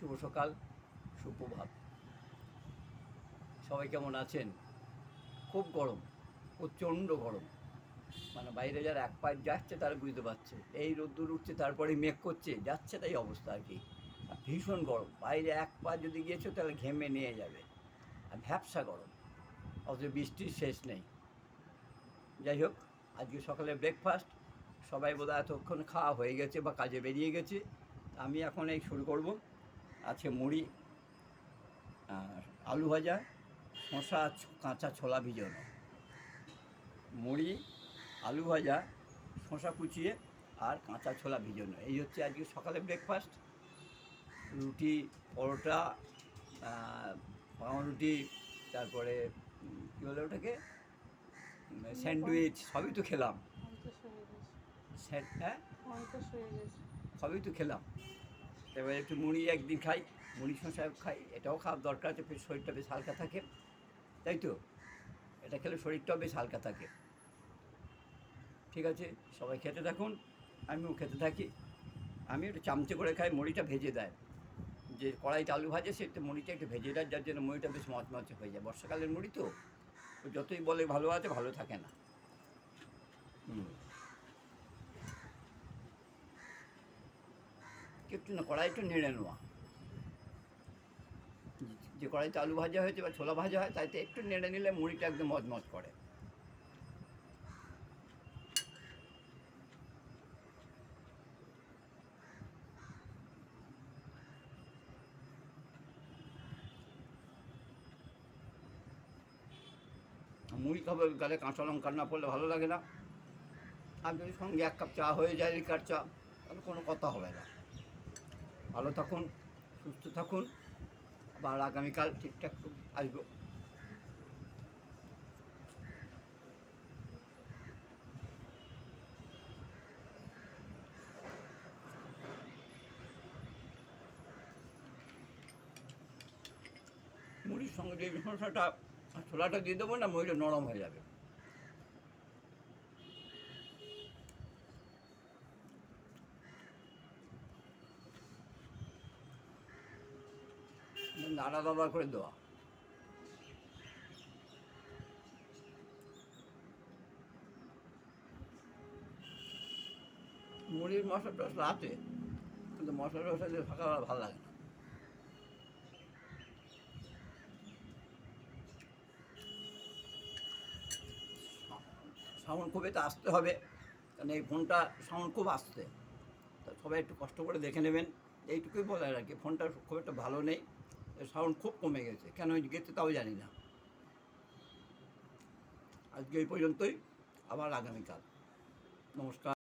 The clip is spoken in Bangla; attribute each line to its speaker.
Speaker 1: শুভ সকাল, সুপ্রভাত। সবাই কেমন আছেন? খুব গরম, প্রচণ্ড গরম। মানে বাইরে যারা এক পায়ে যাচ্ছে, তারা বুঝতে পারছে। এই রোদ্দুর উঠছে তারপরে মেঘ করছে, যাচ্ছে তাই অবস্থা আর কি। ভীষণ গরম, বাইরে এক পা যদি গিয়েছো, তাহলে ঘেমে নিয়ে যাবে। আর ভ্যাবসা গরম, অথচ বৃষ্টির শেষ নেই। যাই হোক, আজকে সকালে ব্রেকফাস্ট সবাই বোধহয় এতক্ষণ খাওয়া হয়ে গেছে বা কাজে বেরিয়ে গেছে। আমি এখন এই শুরু করব। আছে মুড়ি আর আলু ভাজা শশা ছ- কাঁচা ছোলা ভিজানো। মুড়ি আলু ভাজা শশা কুচিয়ে আর কাঁচা ছোলা ভিজানো। এই হচ্ছে আজকে সকালে ব্রেকফাস্ট রুটি পরোটা পাউরুটি তারপরে কী বলে ওটাকে? স্যান্ডউইচ সবই তো খেলাম। হ্যাঁ সবই তো খেলাম। এবার একটু মুড়ি একদিন খাই, মুড়ি শসা খাই, এটাও খাওয়ার দরকার আছে শরীরটা বেশ হালকা থাকে। তাই তো? এটা খেলে শরীরটাও বেশ হালকা থাকে। ঠিক আছে, সবাই খেতে থাকুন, আমিও খেতে থাকি। আমি একটু চামচে করে খাই, মুড়িটা ভেজে দেয়। যে কড়াইতে আলু ভাজে, সে একটু মুড়িটা একটু ভেজে দেয়, যার জন্য মুড়িটা বেশ মচমচে হয়ে যায়। বর্ষাকালের মুড়ি তো যতই বলে ভালো আছে, ভালো থাকে না। হুম। একটু না কড়াই একটু নেড়ে নেওয়া। যে কড়াইতে আলু ভাজা হয়েছে বা ছোলা ভাজা হয়, তাইতে একটু নেড়ে নিলে মুড়িটা একদম মজমজ করে। মুড়ি খাবে, গালে কাঁচা লঙ্কা না পড়লে ভালো লাগে না। আর যদি সঙ্গে এক কাপ চা হয়ে যায়, লিকার চা, তাহলে কোনো কথা হবে না। ভালো থাকুন, সুস্থ থাকুন, আবার আগামীকাল ঠিকঠাক আসব। মুড়ির সঙ্গে যে আর ছোলাটা দিয়ে দেবো না, মুড়িটা নরম হয়ে যাবে। নাড়া দাদা করে দেওয়া। মুড়ির মশলা টসলা আছে কিন্তু মশলা টসলা দিয়ে সকালবেলা ভালো লাগে না। সাউন্ড খুব এটা আসতে হবে, কারণ এই ফোনটা সাউন্ড খুব আসতে তা সবাই একটু কষ্ট করে দেখে নেবেন, এইটুকুই বলে আর কি, ফোনটা খুব একটা ভালো নেই। সাউন্ড খুব কমে গেছে। কেন গেছে তাও জানি না। আজকে এই পর্যন্তই, আবার আগামীকাল। নমস্কার।